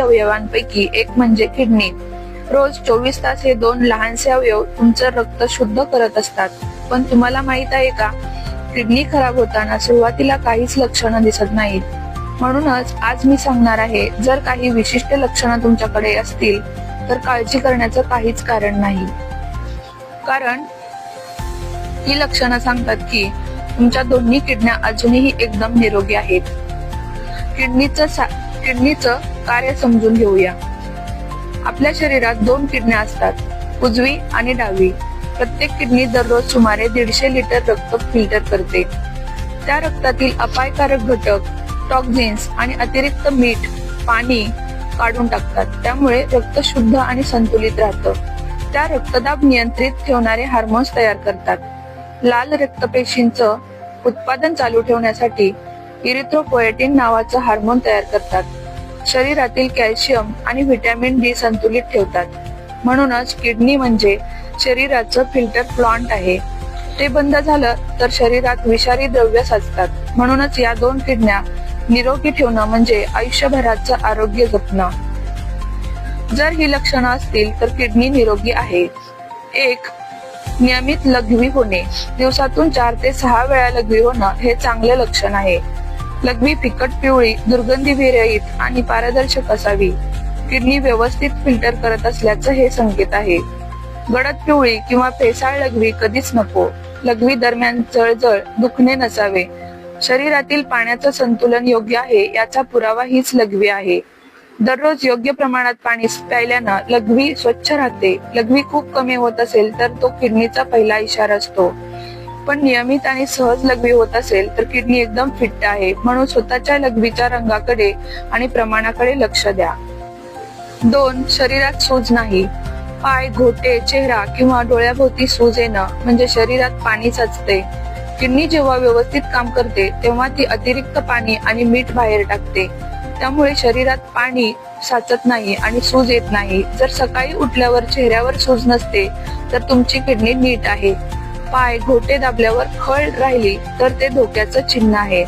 अवयवांपैकी एक म्हणजे किडनी. रोज चोवीस तास हे दोन लहानसे अवयव तुमचं रक्त शुद्ध करत असतात. पण तुम्हाला माहीत आहे का? किडनी खराब होताना सुरुवातीला काहीच लक्षणं दिसत नाहीत. म्हणूनच आज मी सांगणार आहे जर काही विशिष्ट लक्षणं तुमच्याकडे असतील तर काळजी करण्याचं काहीच कारण नाही. कारण ही लक्षणं सांगतात की तुमच्या दोन्ही किडन्या अजूनही एकदम निरोगी आहेत. किडनीचं किडनीचं कार्य समजून घेऊया. आपल्या शरीरात दोन किडन्या असतात उजवी आणि डावी. प्रत्येक किडनी दररोज सुमारे दीडशे लिटर रक्त फिल्टर करते. त्या रक्तातील अपायकारक घटक टॉक्झिन्स आणि अतिरिक्त मीठ पाणी काढून टाकतात. त्यामुळे रक्त शुद्ध आणि संतुलित राहतं. त्या रक्तदाब नियंत्रित ठेवणारे हार्मोन्स तयार करतात. लाल रक्तपेशींचं उत्पादन चालू ठेवण्यासाठी इरिथ्रोपोएटिन नावाचं हार्मोन तयार करतात. शरीरातील कॅल्शियम आणि व्हिटॅमिन डी संतुलित ठेवतात. म्हणूनच किडनी म्हणजे शरीराचं फिल्टर प्लांट आहे. ते बंद झालं तर शरीरात विषारी द्रव्य साचतात. म्हणूनच या दोन किडन्या निरोगी ठेवणं म्हणजे आयुष्यभराचं आरोग्य जपणं. जर ही लक्षणं असतील तर किडनी निरोगी आहे. एक नियमित लघवी होणे. दिवसातून चार ते सहा वेळा लघवी होणं हे चांगले लक्षण आहे. लघवी फिकट पिवळी दुर्गंधी विरहित आणि पारदर्शक असावी. किडनी व्यवस्थित फिल्टर करत असल्याचं हे संकेत आहे. गडद पिवळी किंवा फेसाळ लघवी कधीच नको. लघवी दरम्यान जळजळ दुखणे नसावे. शरीरातील पाण्याचं संतुलन योग्य आहे याचा पुरावा हीच लघवी आहे. दररोज योग्य प्रमाणात पाणी प्यायल्यानं लघवी स्वच्छ राहते. लघवी खूप कमी होत असेल तर तो किडनीचा पहिला इशारा असतो. पण नियमित आणि सहज लघवी होत असेल तर किडनी एकदम फिट्ट आहे. म्हणून स्वतःच्या लघवीच्या रंगाकडे आणि प्रमाणाकडे लक्ष द्या. दोन शरीरात सूज नाही. पाय घोटे चेहरा किंवा डोळ्याभोवती सूज येणं म्हणजे शरीरात पाणी साचते. किडनी जेव्हा व्यवस्थित काम करते तेव्हा ती अतिरिक्त पाणी आणि मीठ बाहेर टाकते. त्यामुळे शरीरात पाणी साचत नाही आणि सूज येत नाही. जर सकाळी उठल्यावर चेहऱ्यावर सूज नसते तर तुमची किडनी नीट आहे. पाय घोटे दाबल्यावर खळ राहिली तर ते धोक्याचं चिन्ह आहे.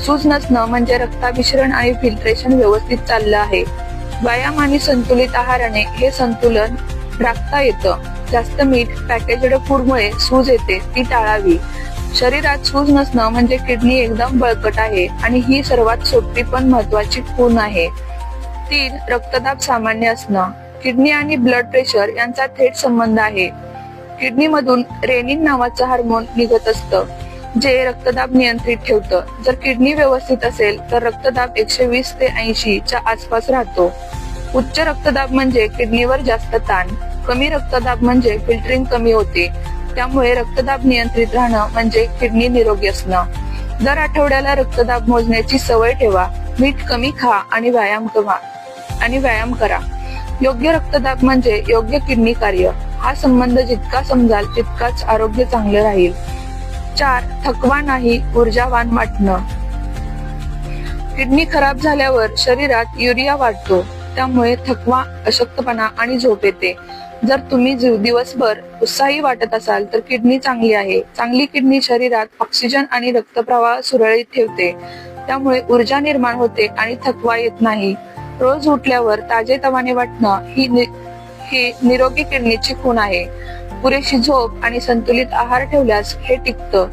सूज नसणं म्हणजे रक्ताभिसरण आणि फिल्ट्रेशन व्यवस्थित चाललं आहे. व्यायाम आणि संतुलित आहाराने हे संतुलन राखता येतं. जास्त मीठ पॅकेजड फूडमुळे सूज येते ती टाळावी. शरीरात सूज नसणं म्हणजे किडनी एकदम बळकट आहे आणि ही सर्वात सोपी पण महत्वाची खूण आहे. तीन रक्तदाब सामान्य असणं. किडनी आणि ब्लड प्रेशर यांचा थेट संबंध आहे. किडनी मधून रेनिन नावाचं हार्मोन निघत असतं जे रक्तदाब नियंत्रित ठेवतं. जर किडनी व्यवस्थित असेल तर रक्तदाब एकशे वीस ते ऐंशी च्या आसपास राहतो. उच्च रक्तदाब म्हणजे किडनीवर जास्त ताण कमी रक्तदाब म्हणजे फिल्टरिंग कमी होते. त्यामुळे रक्तदाब नियंत्रित राहणं म्हणजे किडनी निरोगी असणं. दर आठवड्याला रक्तदाब मोजण्याची सवय ठेवा. मीठ कमी खा आणि व्यायाम करा आणि व्यायाम करा. योग्य रक्तदाब म्हणजे योग्य किडनी कार्य. हा संबंध जितका समजाल तितकाच आरोग्य चांगलं राहील. चार थकवा नाही ऊर्जावान वाटणं. किडनी खराब झाल्यावर शरीरात युरिया वाढतो. त्यामुळे थकवा अशक्तपणा आणि झोप येते. जर तुम्ही दिवसभर उत्साही वाटत असाल तर किडनी चांगली आहे. चांगली किडनी शरीरात ऑक्सिजन आणि रक्तप्रवाह सुरळीत ठेवते. त्यामुळे ऊर्जा निर्माण होते आणि थकवा येत नाही. रोज उठल्यावर ताजेतवाने वाटणं ही नि- ही निरोगी किडनीची खूण आहे. पुरेशी झोप आणि संतुलित आहार ठेवल्यास हे टिकतं.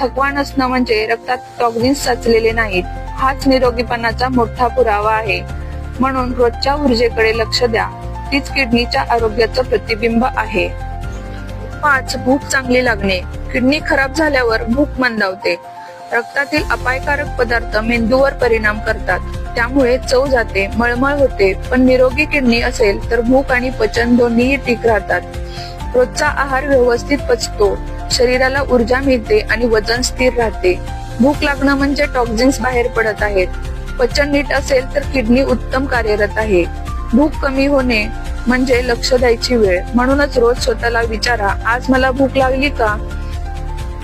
थकवा नसणं म्हणजे रक्तात टॉक्झिन्स साचलेले नाहीत हाच निरोगीपणाचा मोठा पुरावा आहे. म्हणून रोजच्या ऊर्जेकडे लक्ष द्या. तीच किडनीच्या आरोग्याचं प्रतिबिंब आहे. पाच भूक चांगली लागणे. किडनी खराब झाल्यावर भूक मंदावते. रक्तातील अपायकारक पदार्थ मेंदूवर परिणाम करतात. त्यामुळे चव जाते मळमळ होते. पण निरोगी किडनी असेल तर भूक आणि पचन दोन्हीही ठीक राहतात. रोजचा आहार व्यवस्थित पचतो. शरीराला ऊर्जा मिळते आणि वजन स्थिर राहते. भूक लागणं म्हणजे टॉक्झिन्स बाहेर पडत आहेत. पचन नीट असेल तर किडनी उत्तम कार्यरत आहे. भूक कमी होणे म्हणजे लक्ष द्यायची वेळ. म्हणूनच रोज स्वतःला विचारा आज मला भूक लागली का?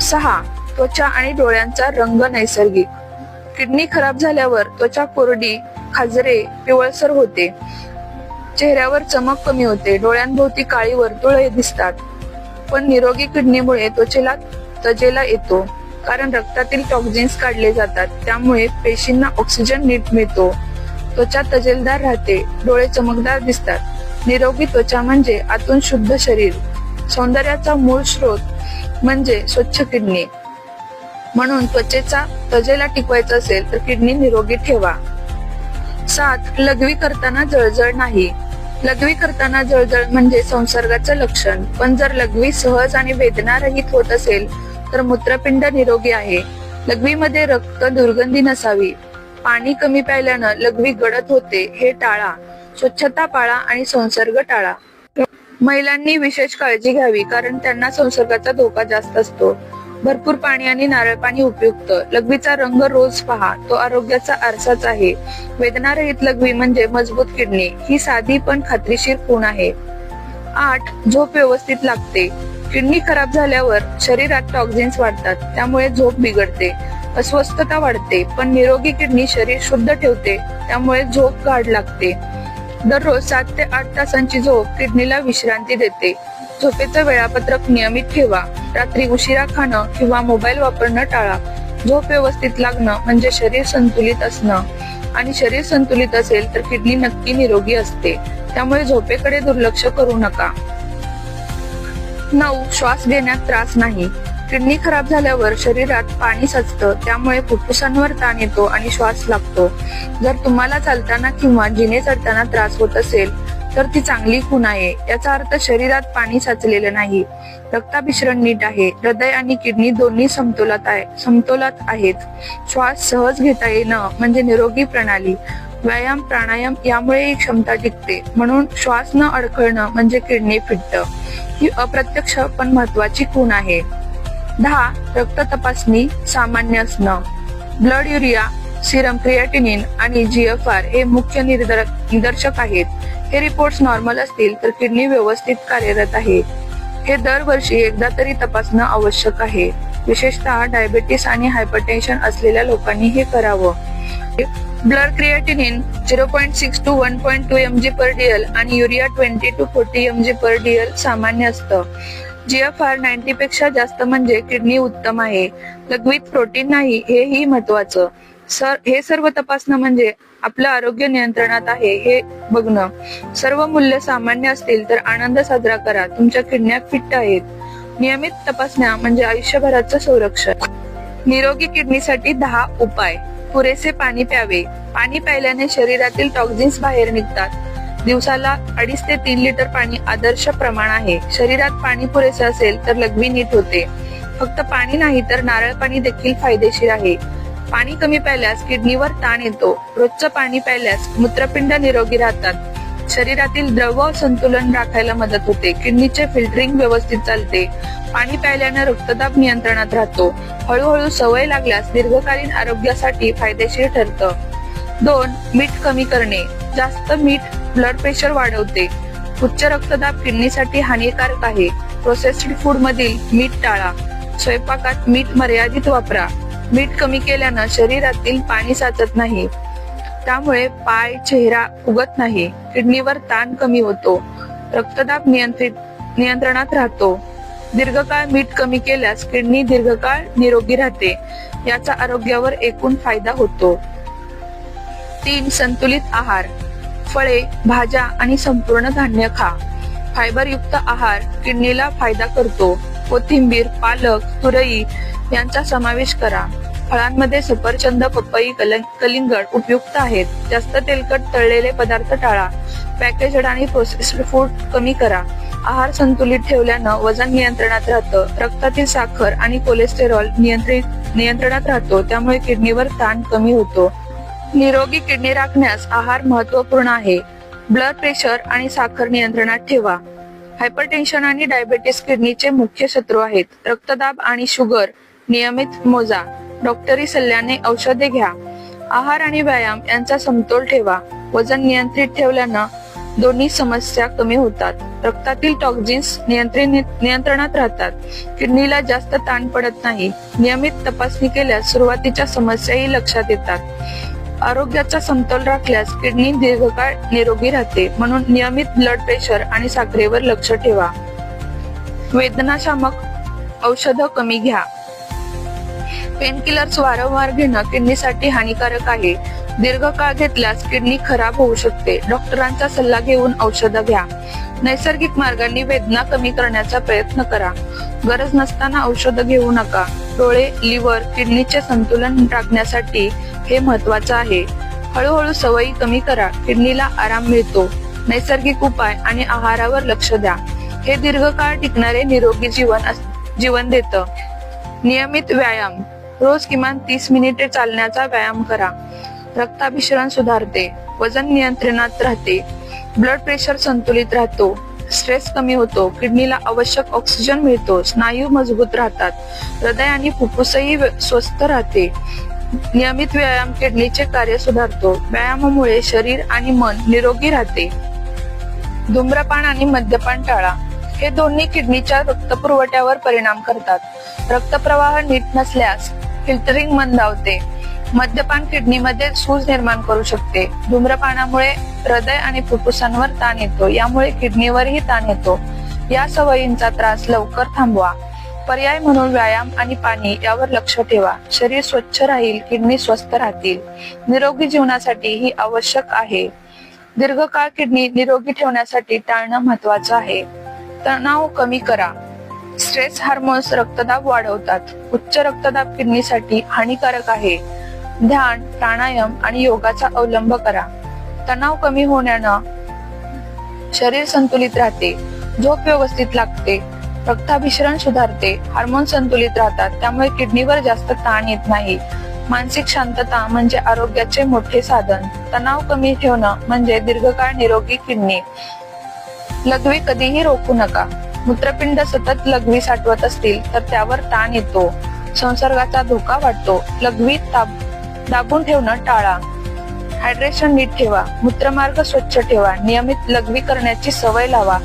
सहा त्वचा आणि डोळ्यांचा रंग नैसर्गिक. किडनी खराब झाल्यावर त्वचा कोरडी खाजरे पिवळसर होते. चेहऱ्यावर चमक कमी होते. डोळ्यांभोवती काळी वर्तुळे दिसतात. पण निरोगी किडनीमुळे त्वचेला तजेला येतो. कारण रक्तातील टॉक्झिन्स काढले जातात. त्यामुळे पेशींना ऑक्सिजन नीट मिळतो. त्वचा तजेलदार राहते. डोळे चमकदार दिसतात. निरोगी त्वचा म्हणजे आतून शुद्ध शरीर. सौंदर्याचा मूळ स्रोत म्हणजे स्वच्छ किडनी. म्हणून त्वचेचा त्वचेला टिकवायचा असेल तर किडनी निरोगी ठेवा. सात लघवी करताना जळजळ नाही. लघवी करताना जळजळ म्हणजे संसर्गाचं लक्षण. पण जर लघवी सहज आणि वेदनारहित होत असेल तर मूत्रपिंड निरोगी आहे. लघवीमध्ये रक्त दुर्गंधी नसावी. पाणी कमी प्यायल्यानं लघवी गडद होते हे टाळा. स्वच्छता पाळा आणि संसर्ग टाळा. महिलांनी विशेष काळजी घ्यावी कारण त्यांना संसर्गाचा धोका जास्त असतो. भरपूर पाणी आणि नारळ पाणी उपयुक्त. लघवीचा रंग रोज पहा. तो आरोग्याचा आरसाच आहे. वेदनारहित लघवी म्हणजे मजबूत किडनी. ही साधी पण खात्रीशीर खूण आहे. आठ झोप व्यवस्थित लागते. किडनी खराब झाल्यावर शरीरात टॉक्झिन्स वाढतात. त्यामुळे झोप बिघडते. अस्वस्थता वाढते. पण निरोगी किडनी शरीर शुद्ध ठेवते. त्यामुळे झोप गाढ लागते. दररोज सात ते आठ तासांची झोप किडनीला विश्रांती देते. झोपेचं वेळापत्रक नियमित ठेवा. रात्री उशिरा खाणं किंवा मोबाईल वापरणं टाळा. झोप व्यवस्थित लागणं म्हणजे शरीर संतुलित असणं. आणि शरीर संतुलित असेल तर किडनी नक्की निरोगी असते. त्यामुळे झोपेकडे दुर्लक्ष करू नका. नऊ श्वास घेण्यात त्रास नाही. किडनी खराब झाल्यावर शरीरात पाणी साचतं त्यामुळे फुफ्फुसांवर ताण येतो आणि श्वास लागतो. जर तुम्हाला चालताना किंवा जिने चढताना त्रास होत असेल तर ती चांगली खूण आहे. याचा अर्थ शरीरात पाणी साचलेलं नाही. रक्ताभिसरण नीट आहे. हृदय आणि किडनी दोन्ही समतोलात आहे समतोलात आहेत. श्वास सहज घेता येणं म्हणजे निरोगी प्रणाली. व्यायाम प्राणायाम यामुळे ही क्षमता टिकते. म्हणून श्वास न अडखळणं म्हणजे किडनी फिट्ट. ही अप्रत्यक्ष पण महत्वाची खूण आहे. दहा रक्त तपासणी सामान्य असणं. ब्लड युरिया सिरम क्रिएटिनिन आणि जीएफआर हे मुख्य निर्धार- निदर्शक आहेत. हे रिपोर्ट्स नॉर्मल असतील तर किडनी व्यवस्थित कार्यरत आहे. हे दरवर्षी एकदा तरी तपासणं आवश्यक आहे. विशेषतः डायबेटीस आणि हायपरटेन्शन असलेल्या लोकांनी हे करावं. Blood creatinine zero point six to one point two M G per DL आणि urea twenty to forty M G per DL सामान्य असतं. जीएफआर नाईन्टी पेक्षा जास्त म्हणजे किडनी उत्तम आहे. लघवीत प्रोटीन नाही हेही महत्वाचं सर हे सर्व तपासणं म्हणजे आपलं आरोग्य नियंत्रणात आहे हे बघणं. सर्व मूल्य सामान्य असतील तर आनंद साजरा करा. तुमच्या किडण्या फिट्ट आहेत. नियमित तपासण्या म्हणजे आयुष्यभराचं संरक्षण. निरोगी किडनीसाठी दहा उपाय. पुरेसे पाणी प्यावे. पाणी प्यायल्याने शरीरातील टॉक्झिन्स बाहेर निघतात. दिवसाला अडीच ते तीन लिटर पाणी आदर्श प्रमाण आहे. शरीरात पाणी पुरेसे असेल तर लघवी नीट होते. फक्त पाणी नाही तर नारळ पाणी देखील फायदेशीर आहे. पाणी कमी प्यायल्यास किडनीवर ताण येतो. रोजचं पाणी प्यायल्यास मूत्रपिंड निरोगी राहतात. शरीरातील द्रव संतुलन राखायला मदत होते. किडनीचे फिल्टरिंग व्यवस्थित चालते. पाणी प्यायल्याने रक्तदाब नियंत्रणात राहतो. हळूहळू सवय लागल्यास दीर्घकालीन आरोग्यासाठी फायदेशीर ठरतं. दोन मीठ कमी करणे. जास्त मीठ ब्लड प्रेशर वाढवते. उच्च रक्तदाब किडनीसाठी हानिकारक आहे. प्रोसेस्ड फूड मधील मीठ टाळा. स्वयंपाकात मीठ मर्यादित वापरा. मीठ कमी केल्यानं शरीरातील पाणी साचत नाही. त्यामुळे पाय चेहरा उगत नाही. किडनीवर ताण कमी होतो. रक्तदाब नियंत्रित नियंत्रणात राहतो. दीर्घकाळ मीठ कमी केल्यास किडनी दीर्घकाळ निरोगी राहते. याचा आरोग्यावर एकूण फायदा होतो. तीन संतुलित आहार. फळे भाज्या आणि संपूर्ण धान्य खा. फायबर युक्त आहार किडनीला फायदा करतो. कोथिंबीर पालक तुरई यांचा समावेश करा. फळांमध्ये सफरचंद पपई कलिंगड उपयुक्त आहेत. जास्त तेलकट तळलेले पदार्थ टाळा. पॅकेजड आणि प्रोसेस्ड फूड कमी करा. आहार संतुलित ठेवल्यानं वजन नियंत्रणात राहतं. रक्तातील साखर आणि कोलेस्टेरॉल नियंत्रित नियंत्रणात राहतो. त्यामुळे किडनीवर ताण कमी होतो. निरोगी किडनी राखण्यास आहार महत्त्वपूर्ण आहे. ब्लड प्रेशर आणि साखर नियंत्रणात ठेवा. हायपरटेन्शन आणि डायबेटीस किडनीचे मुख्य शत्रू आहेत. रक्तदाब आणि शुगर नियमित मोजा. डॉक्टरी सल्ल्याने औषधे घ्या. आहार आणि व्यायाम यांचा समतोल ठेवा. वजन नियंत्रित ठेवल्यानं दोन्ही समस्या कमी होतात. रक्तातील टॉक्झिन्स नियंत्रित नियंत्रणात राहतात. किडनीला जास्त ताण पडत नाही. नियमित तपासणी केल्यास सुरुवातीच्या समस्याही लक्षात येतात. आरोग्याचा समतोल राखल्यास किडनी दीर्घकाळ निरोगी राहते. म्हणून नियमित ब्लड प्रेशर आणि साखरेवर लक्ष ठेवा. वेदनाशामक औषधं कमी घ्या. पेनकिलर्स वारंवार घेणं किडनीसाठी हानिकारक आहे. दीर्घकाळ घेतल्यास किडनी खराब होऊ शकते. डॉक्टरांचा सल्ला घेऊन औषधं घ्या. नैसर्गिक मार्गांनी वेदना कमी करण्याचा प्रयत्न करा. गरज नसताना औषधं घेऊ नका. डोळे लिव्हर किडनीचे संतुलन राखण्यासाठी हे महत्वाचं आहे. हळूहळू सवयी कमी करा. किडनीला आराम मिळतो. नैसर्गिक उपाय आणि आहारावर लक्ष द्या. हे दीर्घकाळ टिकणारे निरोगी जीवन अस- जीवन देतं. नियमित व्यायाम. रोज किमान तीस मिनिटे चालण्याचा व्यायाम करा. रक्ताभिसरण सुधारते वजन नियंत्रणात राहते ब्लड प्रेशर संतुलित राहतो स्ट्रेस कमी होतो किडनीला आवश्यक ऑक्सिजन मिळतो स्नायू मजबूत राहतात हृदय आणि फुफ्फुसही स्वस्थ राहते. नियमित व्यायाम किडनीचे कार्य सुधारतो व्यायामामुळे शरीर आणि मन निरोगी राहते. धूम्रपान आणि मद्यपान टाळा. हे दोन्ही किडनीच्या रक्तपुरवठ्यावर परिणाम करतात. रक्तप्रवाह नीट नसल्यास फिल्टरिंग मंदावते मद्यपान किडनीमध्ये सूज निर्माण करू शकते. धूम्रपानामुळे हृदय आणि फुफ्फुसांवर ताण येतो. यामुळे किडनीवरही ताण येतो. या सवयींचा त्रास लवकर थांबवा. पर्याय म्हणून व्यायाम आणि पाणी यावर लक्ष ठेवा. शरीर स्वच्छ राहील किडनी स्वस्थ राहतील. निरोगी जीवनासाठी ही आवश्यक आहे. दीर्घकाळ किडनी निरोगी ठेवण्यासाठी टाळणं महत्वाचं आहे. तणाव कमी करा. स्ट्रेस हार्मोन्स रक्तदाब वाढवतात. उच्च रक्तदाब किडनीसाठी हानिकारक आहे. ध्यान प्राणायाम आणि योगाचा अवलंब करा. तणाव कमी होण्यानं शरीर संतुलित राहते. झोप व्यवस्थित लागते. रक्ताभिसरण सुधारते. हार्मोन संतुलित राहतात. त्यामुळे किडनीवर जास्त ताण येत नाही. मानसिक शांतता म्हणजे आरोग्याचे मोठे साधन. तणाव कमी ठेवणं म्हणजे दीर्घकाळ निरोगी किडनी. लघवी कधीही रोखू नका. मूत्रपिंड सतत लघवी साठवत असतील तर त्यावर ताण येतो. संसर्गाचा धोका वाढतो. लघवी ताब दाबून ठेवणं टाळा. हायड्रेशन नीट ठेवा. मूत्रमार्ग स्वच्छ ठेवा. नियमित लघवी करण्याची सवय लावा.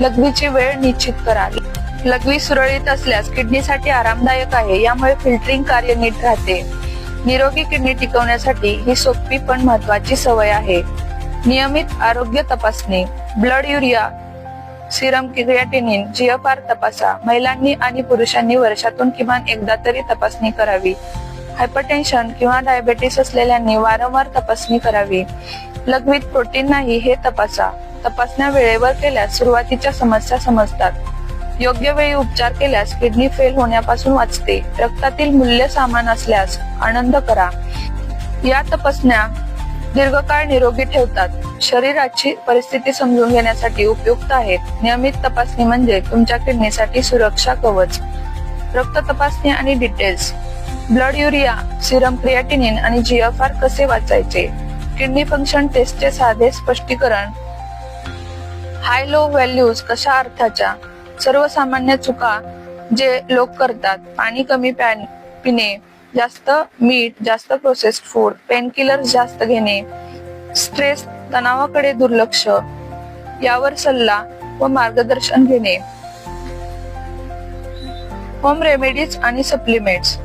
लघवीची वेळ निश्चित करा. लघवी सुरळीत असल्यास किडनीसाठी आरामदायक आहे. यामुळे फिल्टरिंग कार्य नीट राहते. निरोगी किडनी टिकवण्यासाठी ही सोपी पण महत्वाची सवय आहे. नियमित आरोग्य तपासणी. Blood urea serum creatinine GFR तपासा. महिलांनी आणि पुरुषांनी वर्षातून किमान एकदा तरी तपासणी करावी. हायपरटेन्शन किंवा डायबेटीस असलेल्यांनी वारंवार तपासणी करावी. लघवीत प्रोटीन नाही हे तपासा. तपासण्या वेळेवर केल्यास सुरुवातीच्या समस्या समजतात. योग्य वेळी उपचार केल्यास किडनी फेल होण्यापासून वाचते. रक्तातील मूल्य सामान असल्यास आनंद करा. या तपासण्या दीर्घकाळ निरोगी ठेवतात. शरीराची परिस्थिती समजून घेण्यासाठी उपयुक्त आहेत नियमित तपासणी म्हणजे तुमच्या किडनीसाठी सुरक्षा कवच. रक्त तपासणी आणि details blood urea serum creatinine आणि जीएफआर कसे वाचायचे? किडनी फंक्शन टेस्टचे साधे स्पष्टीकरण. हाय लो व्हॅल्यूज कशा अर्थाच्या? सर्वसामान्य चुका जे लोक करतात. पाणी कमी पिणे. जास्त मीठ जास्त प्रोसेस्ड फूड पेनकिलर जास्त घेणे स्ट्रेस तणावाकडे दुर्लक्ष यावर सल्ला व मार्गदर्शन घेणे. होम रेमेडीज आणि सप्लिमेंट्स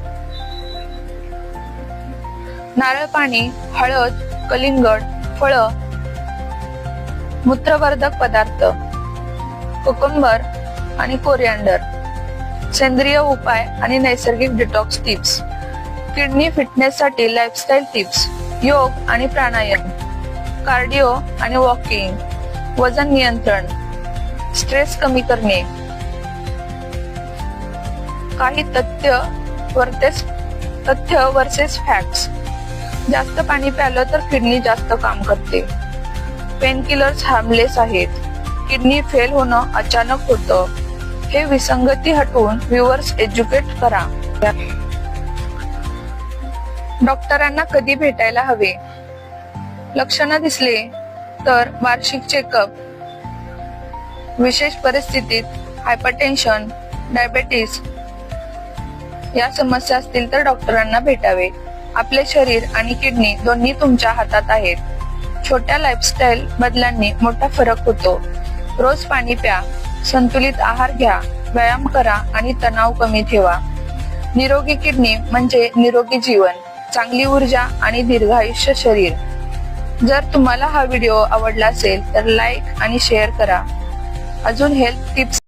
नारळ पाणी हळद कलिंगड फळ मूत्रवर्धक पदार्थ कोकंबर आणि कोरिअंडर सेंद्रिय उपाय आणि नैसर्गिक डिटॉक्स टिप्स किडनी फिटनेससाठी लाईफस्टाईल टिप्स योग आणि प्राणायाम कार्डिओ आणि वॉकिंग वजन नियंत्रण स्ट्रेस कमी करणे. काही तथ्य वर्सेस तथ्य वर्सेस फॅक्ट्स जास्त पाणी प्यालं तर किडनी जास्त काम करते. पेनकिलर्स हार्मलेस आहेत. किडनी फेल होणं अचानक होतं. हे विसंगती हटवून व्ह्युअर्स एज्युकेट करा. डॉक्टरांना कधी भेटायला हवे? लक्षणं दिसले तर वार्षिक चेकअप विशेष परिस्थितीत हायपरटेन्शन डायबेटीस या समस्या असतील तर डॉक्टरांना भेटावे. आपले शरीर आणि किडनी दोन्ही तुमच्या हातात आहेत. छोट्या लाईफस्टाईल बदलांनी मोठा फरक होतो. रोज पाणी प्या संतुलित आहार घ्या व्यायाम करा आणि तणाव कमी ठेवा. निरोगी किडनी म्हणजे निरोगी जीवन. चांगली ऊर्जा आणि दीर्घायुष्य शरीर. जर तुम्हाला हा व्हिडिओ आवडला असेल तर लाईक आणि शेअर करा. अजून हेल्थ टिप्स